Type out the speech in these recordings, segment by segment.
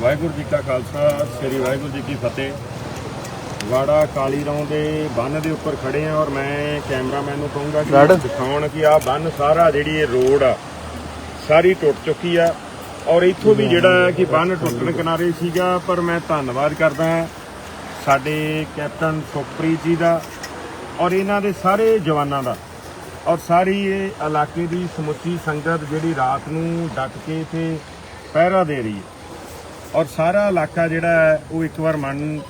ਵਾਹਿਗੁਰੂ ਜੀ ਕਾ ਖਾਲਸਾ ਸ੍ਰੀ ਵਾਹਿਗੁਰੂ ਜੀ ਕੀ ਫਤਿਹ। ਵਾੜਾ ਕਾਲੀ ਰੌਂ ਦੇ ਬੰਨ ਦੇ ਉੱਪਰ ਖੜੇ ਆ ਔਰ ਮੈਂ ਕੈਮਰਾਮੈਨ ਨੂੰ ਕਹੂੰਗਾ ਕਿ ਦਿਖਾਉਣ ਕਿ ਆਹ ਬੰਨ ਸਾਰਾ ਜਿਹੜੀ ਇਹ ਰੋਡ ਆ ਸਾਰੀ ਟੁੱਟ ਚੁੱਕੀ ਆ। ਔਰ ਇੱਥੋਂ ਵੀ ਜਿਹੜਾ ਕਿ ਬੰਨ ਟੁੱਟਣ ਕਿਨਾਰੇ ਸੀਗਾ ਪਰ ਮੈਂ ਧੰਨਵਾਦ ਕਰਦਾ ਸਾਡੇ ਕੈਪਟਨ ਸੁਖਪ੍ਰੀਤ ਜੀ ਦਾ ਔਰ ਇਹਨਾਂ ਦੇ ਸਾਰੇ ਜਵਾਨਾਂ ਦਾ। ਔਰ ਸਾਰੀ ਇਹ ਇਲਾਕੇ ਦੀ ਸਮੁੱਚੀ ਸੰਗਤ ਜਿਹੜੀ ਰਾਤ ਨੂੰ ਡਟ ਕੇ ਇੱਥੇ ਪਹਿਰਾ ਦੇ ਰਹੀ ਹੈ। ਔਰ ਸਾਰਾ ਇਲਾਕਾ ਜਿਹੜਾ ਹੈ, ਉਹ ਇੱਕ ਵਾਰ ਮਨ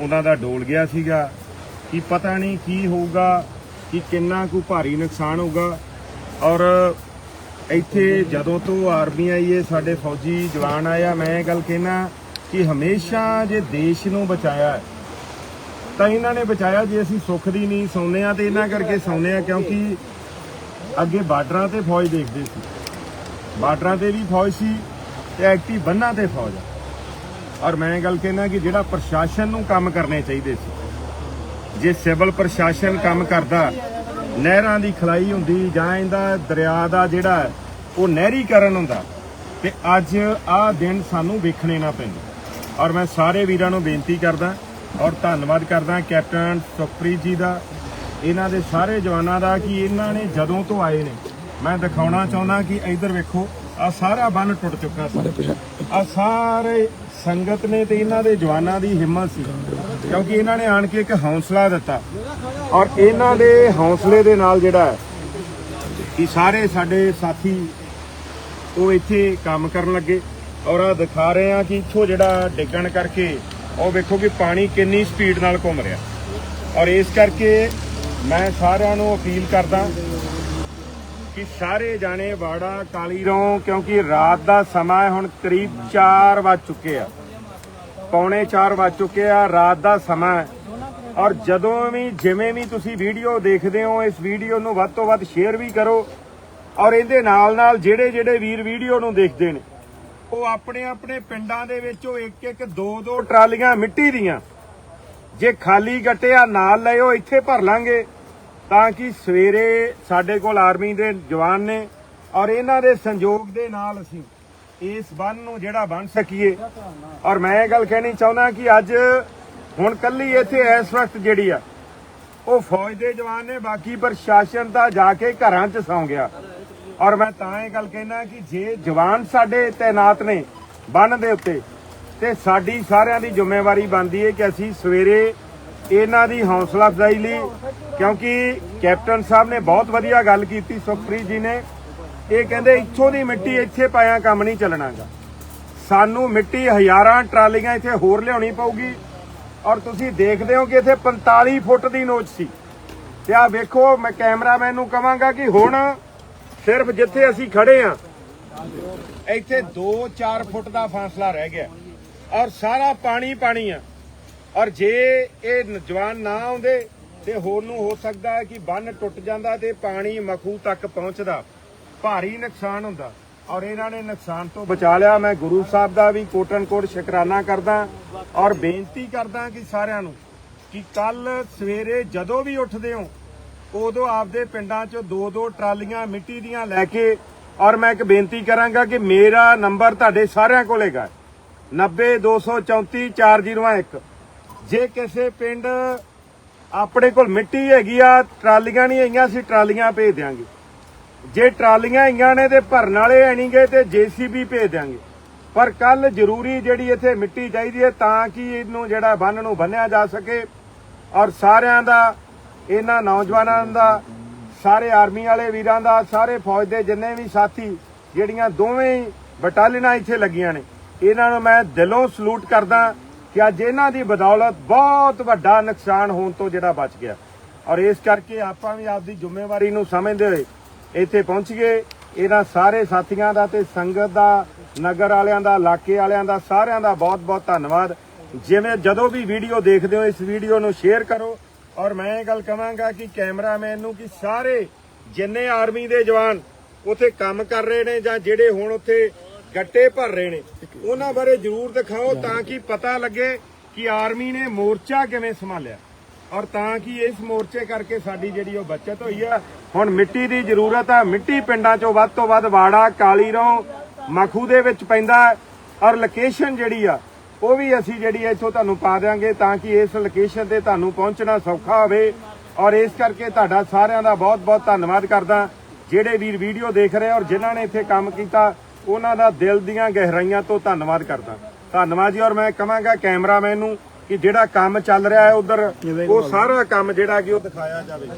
ਉਹਨਾਂ ਦਾ ਡੋਲ ਗਿਆ ਸੀਗਾ ਕਿ ਪਤਾ ਨਹੀਂ ਕੀ ਹੋਊਗਾ, ਕਿ ਕਿੰਨਾ ਕੁ ਭਾਰੀ ਨੁਕਸਾਨ ਹੋਊਗਾ। ਔਰ ਇੱਥੇ ਜਦੋਂ ਤੋਂ ਆਰਮੀ ਆਈ ਹੈ, ਸਾਡੇ ਫੌਜੀ ਜਵਾਨ ਆਇਆ ਮੈਂ ਇਹ ਗੱਲ ਕਹਿਣਾ ਕਿ ਹਮੇਸ਼ਾ ਜੇ ਦੇਸ਼ ਨੂੰ ਬਚਾਇਆ ਤਾਂ ਇਹਨਾਂ ਨੇ ਬਚਾਇਆ ਜੇ ਅਸੀਂ ਸੁੱਖ ਦੀ ਨਹੀਂ ਸੌਂਦੇ ਆ ਤੇ ਇਹਨਾਂ ਕਰਕੇ ਸੌਂਦੇ ਆ ਕਿਉਂਕਿ ਅੱਗੇ ਬਾਰਡਰਾਂ ਤੇ ਫੌਜ ਦੇਖਦੇ ਸੀ। ਬਾਰਡਰਾਂ ਤੇ ਵੀ ਫੌਜ ਸੀ ਤੇ ਐਕਟਿਵ ਬੰਨਾਂ ਤੇ ਫੌਜ ਆ। ਔਰ ਮੈਂ ਇਹ ਗੱਲ ਕਹਿਣਾ ਕਿ ਜਿਹੜਾ ਪ੍ਰਸ਼ਾਸਨ ਨੂੰ ਕੰਮ ਕਰਨੇ ਚਾਹੀਦੇ ਸੀ ਜੇ ਸਿਵਲ ਪ੍ਰਸ਼ਾਸਨ ਕੰਮ ਕਰਦਾ ਨਹਿਰਾਂ ਦੀ ਖਲਾਈ ਹੁੰਦੀ ਜਾਂ ਇਹਦਾ ਦਰਿਆ ਦਾ ਜਿਹੜਾ ਉਹ ਨਹਿਰੀਕਰਨ ਹੁੰਦਾ ਤੇ ਅੱਜ ਆਹ ਦਿਨ ਸਾਨੂੰ ਵੇਖਣੇ ਨਾ ਪੈਂਦੇ। ਔਰ ਮੈਂ ਸਾਰੇ ਵੀਰਾਂ ਨੂੰ ਬੇਨਤੀ ਕਰਦਾ ਔਰ ਧੰਨਵਾਦ ਕਰਦਾ ਕੈਪਟਨ ਸੁਖਪ੍ਰੀਤ ਜੀ ਦਾ ਇਹਨਾਂ ਦੇ ਸਾਰੇ ਜਵਾਨਾਂ ਦਾ ਕਿ ਇਹਨਾਂ ਨੇ ਜਦੋਂ ਤੋਂ ਆਏ ਨੇ ਮੈਂ ਦਿਖਾਉਣਾ ਚਾਹੁੰਦਾ ਕਿ ਇੱਧਰ ਵੇਖੋ ਆ ਸਾਰਾ ਬੰਨ ਟੁੱਟ ਚੁੱਕਾ ਸੀ। ਆ ਸਾਰੇ ਸੰਗਤ ਨੇ ਤੇ ਇਹਨਾਂ ਦੇ ਜਵਾਨਾਂ ਦੀ ਹਿੰਮਤ ਸੀ, ਕਿਉਂਕਿ ਇਹਨਾਂ ਨੇ ਆਣ ਕੇ ਇੱਕ ਹੌਸਲਾ ਦਿੱਤਾ। ਔਰ ਇਹਨਾਂ ਦੇ ਹੌਸਲੇ ਦੇ ਨਾਲ ਜਿਹੜਾ ਕਿ ਸਾਰੇ ਸਾਡੇ ਸਾਥੀ ਉਹ ਇੱਥੇ ਕੰਮ ਕਰਨ ਲੱਗੇ। ਔਰ ਆ ਦਿਖਾ ਰਹੇ ਆ ਕਿ ਇੱਥੋਂ ਜਿਹੜਾ ਡਿੱਗਣ ਕਰਕੇ ਉਹ ਵੇਖੋ ਕਿ ਪਾਣੀ ਕਿੰਨੀ ਸਪੀਡ ਨਾਲ ਘੁੰਮ ਰਿਹਾ। ਔਰ ਇਸ ਕਰਕੇ ਮੈਂ ਸਾਰਿਆਂ ਨੂੰ ਅਪੀਲ ਕਰਦਾ ਕਿ ਸਾਰੇ ਜਾਣੇ ਵਾੜਾ ਕਾਲੀ ਰੋਂ, ਕਿਉਂਕਿ ਰਾਤ ਦਾ ਸਮਾਂ ਹੁਣ ਕਰੀਬ 4 ਵੱਜ ਚੁੱਕੇ ਆ। ਪੌਣੇ 4 ਵੱਜ ਚੁੱਕੇ ਆ, ਰਾਤ ਦਾ ਸਮਾਂ ਔਰ ਜਦੋਂ ਵੀ, ਜਿਵੇਂ ਵੀ ਤੁਸੀਂ ਵੀਡੀਓ ਦੇਖਦੇ ਹੋ, ਇਸ ਵੀਡੀਓ ਨੂੰ ਵੱਧ ਤੋਂ ਵੱਧ ਸ਼ੇਅਰ ਵੀ ਕਰੋ। ਔਰ ਇਹਦੇ ਨਾਲ ਨਾਲ ਜਿਹੜੇ ਜਿਹੜੇ ਵੀਰ ਵੀਡੀਓ ਨੂੰ ਦੇਖਦੇ ਨੇ, ਉਹ ਆਪਣੇ ਆਪਣੇ ਪਿੰਡਾਂ ਦੇ ਵਿੱਚੋਂ ਇੱਕ ਇੱਕ, ਦੋ ਦੋ ਟਰਾਲੀਆਂ ਮਿੱਟੀ ਦੀਆਂ। ਜੇ ਖਾਲੀ ਗੱਟਿਆ ਨਾਲ ਲਿਓ ਇੱਥੇ ਭਰ ਲਾਂਗੇ। ਤਾਂ ਕਿ ਸਵੇਰੇ ਸਾਡੇ ਕੋਲ ਆਰਮੀ ਦੇ ਜਵਾਨ ਨੇ ਔਰ ਇਹਨਾਂ ਦੇ ਸੰਯੋਗ ਦੇ ਨਾਲ ਅਸੀਂ ਇਸ ਬੰਨ ਨੂੰ ਜਿਹੜਾ ਬਣ ਸਕੀਏ। ਔਰ ਮੈਂ ਇਹ ਗੱਲ ਕਹਿਣੀ ਚਾਹੁੰਦਾ ਕਿ ਅੱਜ ਹੁਣ ਕੱਲੀ ਇੱਥੇ ਇਸ ਵਕਤ ਜਿਹੜੀ ਆ, ਉਹ ਫੌਜ ਦੇ ਜਵਾਨ ਨੇ, ਬਾਕੀ ਪ੍ਰਸ਼ਾਸਨ ਤਾਂ ਜਾ ਕੇ ਘਰਾਂ 'ਚ ਸੌਂ ਗਿਆ। ਔਰ ਮੈਂ ਤਾਂ ਇਹ ਗੱਲ ਕਹਿਣਾ ਕਿ ਜੇ ਜਵਾਨ ਸਾਡੇ ਤਾਇਨਾਤ ਨੇ ਬੰਨ ਦੇ ਉੱਤੇ, ਤੇ ਸਾਡੀ ਸਾਰਿਆਂ ਦੀ ਜ਼ਿੰਮੇਵਾਰੀ ਬਣਦੀ ਹੈ ਕਿ ਅਸੀਂ ਸਵੇਰੇ ਇਹਨਾਂ ਦੀ ਹੌਸਲਾ ਅਫਜ਼ਾਈ ਲਈ, ਕਿਉਂਕਿ ਕੈਪਟਨ ਸਾਹਿਬ ਨੇ ਬਹੁਤ ਵਧੀਆ ਗੱਲ ਕੀਤੀ, ਸੁਖਪ੍ਰੀਤ ਜੀ ਨੇ। ਇਹ ਕਹਿੰਦੇ, ਇੱਥੋਂ ਦੀ ਮਿੱਟੀ ਇੱਥੇ ਪਾਇਆ ਕੰਮ ਨਹੀਂ ਚੱਲਣਾਗਾ। ਸਾਨੂੰ ਮਿੱਟੀ ਹਜ਼ਾਰਾਂ ਟਰਾਲੀਆਂ ਇੱਥੇ ਹੋਰ ਲਿਆਉਣੀ ਪਊਗੀ। ਔਰ ਤੁਸੀਂ ਦੇਖਦੇ ਹੋ ਕਿ ਇੱਥੇ 45 ਫੁੱਟ ਦੀ ਨੋਚ ਸੀ। ਤੇ ਆ ਵੇਖੋ, ਮੈਂ ਕੈਮਰਾਮੈਨ ਨੂੰ ਕਵਾਂਗਾ ਕਿ ਹੁਣ ਸਿਰਫ ਜਿੱਥੇ ਅਸੀਂ ਖੜੇ ਆ, ਇੱਥੇ 2-4 ਫੁੱਟ ਦਾ ਫਾਸਲਾ ਰਹਿ ਗਿਆ। ਔਰ ਸਾਰਾ ਪਾਣੀ ਪਾਣੀ ਆ। ਔਰ ਜੇ ਇਹ ਨ- ਜਵਾਨ ਨਾ ਆਉਂਦੇ ਤੇ ਹੋਰ ਨੂੰ ਹੋ ਸਕਦਾ ਹੈ ਕਿ ਬੰਨ ਟੁੱਟ ਜਾਂਦਾ ਤੇ ਪਾਣੀ ਮਖੂ ਤੱਕ ਪਹੁੰਚਦਾ। ਭਾਰੀ ਨੁਕਸਾਨ ਹੁੰਦਾ। ਔਰ ਇਹਨਾਂ ਨੇ ਨੁਕਸਾਨ ਤੋਂ ਬਚਾ ਲਿਆ। ਮੈਂ ਗੁਰੂ ਸਾਹਿਬ ਦਾ ਵੀ ਕੋਟਨ ਕੋਟ ਸ਼ੁਕਰਾਨਾ ਕਰਦਾ ਔਰ ਬੇਨਤੀ ਕਰਦਾ ਕਿ ਸਾਰਿਆਂ ਨੂੰ ਕਿ ਕੱਲ ਸਵੇਰੇ ਜਦੋਂ ਵੀ ਉੱਠਦੇ ਹੋ, ਉਦੋਂ ਆਪਦੇ ਪਿੰਡਾਂ 'ਚੋਂ ਦੋ ਦੋ ਟਰਾਲੀਆਂ ਮਿੱਟੀ ਦੀਆਂ ਲੈ ਕੇ ਔਰ ਮੈਂ ਇੱਕ ਬੇਨਤੀ ਕਰਾਂਗਾ ਕਿ ਮੇਰਾ ਨੰਬਰ ਤੁਹਾਡੇ ਸਾਰਿਆਂ ਕੋਲ ਹੈਗਾ। 90234 ਜੇ ਕਿਸੇ ਪਿੰਡ ਆਪਣੇ ਕੋਲ ਮਿੱਟੀ ਹੈਗੀ ਆ, ਟਰਾਲੀਆਂ ਨਹੀਂ ਹੈਗੀਆਂ, ਅਸੀਂ ਟਰਾਲੀਆਂ ਭੇਜ ਦਿਆਂਗੇ। ਜੇ ਟਰਾਲੀਆਂ ਹੈਗੀਆਂ ਨੇ ਤੇ ਭਰਨ ਵਾਲੇ ਹੈ ਨਹੀਂਗੇ ਤੇ ਜੀਸੀਬੀ ਭੇਜ ਦਿਆਂਗੇ। ਪਰ ਕੱਲ ਜ਼ਰੂਰੀ ਜਿਹੜੀ ਇੱਥੇ ਮਿੱਟੀ ਚਾਹੀਦੀ ਹੈ, ਤਾਂ ਕਿ ਇਹਨੂੰ ਜਿਹੜਾ ਬੰਨ ਨੂੰ ਬੰਨਿਆ ਜਾ ਸਕੇ। ਔਰ ਸਾਰਿਆਂ ਦਾ, ਇਹਨਾਂ ਨੌਜਵਾਨਾਂ ਦਾ, ਸਾਰੇ ਆਰਮੀ ਵਾਲੇ ਵੀਰਾਂ ਦਾ, ਸਾਰੇ ਫੌਜ ਦੇ ਜਿੰਨੇ ਵੀ ਸਾਥੀ, ਜਿਹੜੀਆਂ ਦੋਵੇਂ ਹੀ ਬਟਾਲੀਅਨਾਂ ਇੱਥੇ ਲੱਗੀਆਂ ਨੇ, ਇਹਨਾਂ ਨੂੰ ਮੈਂ ਦਿਲੋਂ ਸਲੂਟ ਕਰਦਾ ਕਿ ਅੱਜ ਇਹਨਾਂ ਦੀ ਬਦੌਲਤ ਬਹੁਤ ਵੱਡਾ ਨੁਕਸਾਨ ਹੋਣ ਤੋਂ ਜਿਹੜਾ ਬਚ ਗਿਆ। ਔਰ ਇਸ ਕਰਕੇ ਆਪਾਂ ਵੀ ਆਪਦੀ ਜ਼ਿੰਮੇਵਾਰੀ ਨੂੰ ਸਮਝਦੇ ਹੋਏ ਇੱਥੇ ਪਹੁੰਚ ਗਏ। ਇਹਨਾਂ ਸਾਰੇ ਸਾਥੀਆਂ ਦਾ ਤੇ ਸੰਗਤ ਦਾ, ਨਗਰ ਵਾਲਿਆਂ ਦਾ, ਇਲਾਕੇ ਵਾਲਿਆਂ ਦਾ ਸਾਰਿਆਂ ਦਾ ਬਹੁਤ-ਬਹੁਤ ਧੰਨਵਾਦ। ਜਿਵੇਂ ਜਦੋਂ ਵੀ ਵੀਡੀਓ ਦੇਖਦੇ ਹੋ, ਇਸ ਵੀਡੀਓ ਨੂੰ ਸ਼ੇਅਰ ਕਰੋ। ਔਰ ਮੈਂ ਇਹ ਗੱਲ ਕਹਾਂਗਾ ਕਿ ਕੈਮਰਾਮੈਨ ਨੂੰ ਕਿ ਸਾਰੇ ਜਿੰਨੇ ਆਰਮੀ ਦੇ ਜਵਾਨ ਉੱਥੇ ਕੰਮ ਕਰ ਰਹੇ ਨੇ ਜਾਂ ਜਿਹੜੇ ਹੁਣ ਉੱਥੇ ਗੱਟੇ ਭਰ ਰਹੇ ਨੇ। ਉਹਨਾਂ ਬਾਰੇ ਜ਼ਰੂਰ ਦਿਖਾਓ ਤਾਂ ਕਿ ਪਤਾ ਲੱਗੇ ਕਿ ਆਰਮੀ ਨੇ ਮੋਰਚਾ ਕਿਵੇਂ ਸੰਭਾਲਿਆ। ਔਰ ਤਾਂ ਕਿ ਇਸ ਮੋਰਚੇ ਕਰਕੇ ਸਾਡੀ ਜਿਹੜੀ ਉਹ ਬਚਤ ਹੋਈ ਆ, ਹੁਣ ਮਿੱਟੀ ਦੀ ਜ਼ਰੂਰਤ ਆ। ਮਿੱਟੀ ਪਿੰਡਾਂ ਚੋਂ ਵੱਧ ਤੋਂ ਵੱਧ ਵਾੜਾ ਕਾਲੀ ਰੋਂ ਮਖੂ ਦੇ ਵਿੱਚ ਪੈਂਦਾ ਔਰ ਲੋਕੇਸ਼ਨ ਜਿਹੜੀ ਆ, ਉਹ ਵੀ ਅਸੀਂ ਜਿਹੜੀ ਆ ਇੱਥੋਂ ਤੁਹਾਨੂੰ ਪਾ ਦਿਆਂਗੇ ਤਾਂ ਕਿ ਇਸ ਲੋਕੇਸ਼ਨ ਤੇ ਤੁਹਾਨੂੰ ਪਹੁੰਚਣਾ ਸੌਖਾ ਹੋਵੇ। ਔਰ ਇਸ ਕਰਕੇ ਤੁਹਾਡਾ ਸਾਰਿਆਂ ਦਾ ਬਹੁਤ-ਬਹੁਤ ਧੰਨਵਾਦ ਕਰਦਾ। ਜਿਹੜੇ ਵੀਰ ਵੀਡੀਓ ਦੇਖ ਰਹੇ ਔਰ ਜਿਨ੍ਹਾਂ ਨੇ ਇੱਥੇ ਕੰਮ ਕੀਤਾ ਉਹਨਾਂ ਦਾ ਦਿਲ ਦੀਆਂ ਗਹਿਰਾਈਆਂ ਤੋਂ ਧੰਨਵਾਦ ਕਰਦਾ। ਧੰਨਵਾਦ ਜੀ ਔਰ ਮੈਂ ਕਹਾਂਗਾ ਕੈਮਰਾਮੈਨ ਨੂੰ ਕਿ ਜਿਹੜਾ ਕੰਮ ਚੱਲ ਰਿਹਾ ਹੈ ਉਧਰ ਉਹ ਸਾਰਾ ਕੰਮ ਜਿਹੜਾ ਕਿ ਉਹ ਦਿਖਾਇਆ ਜਾਵੇ।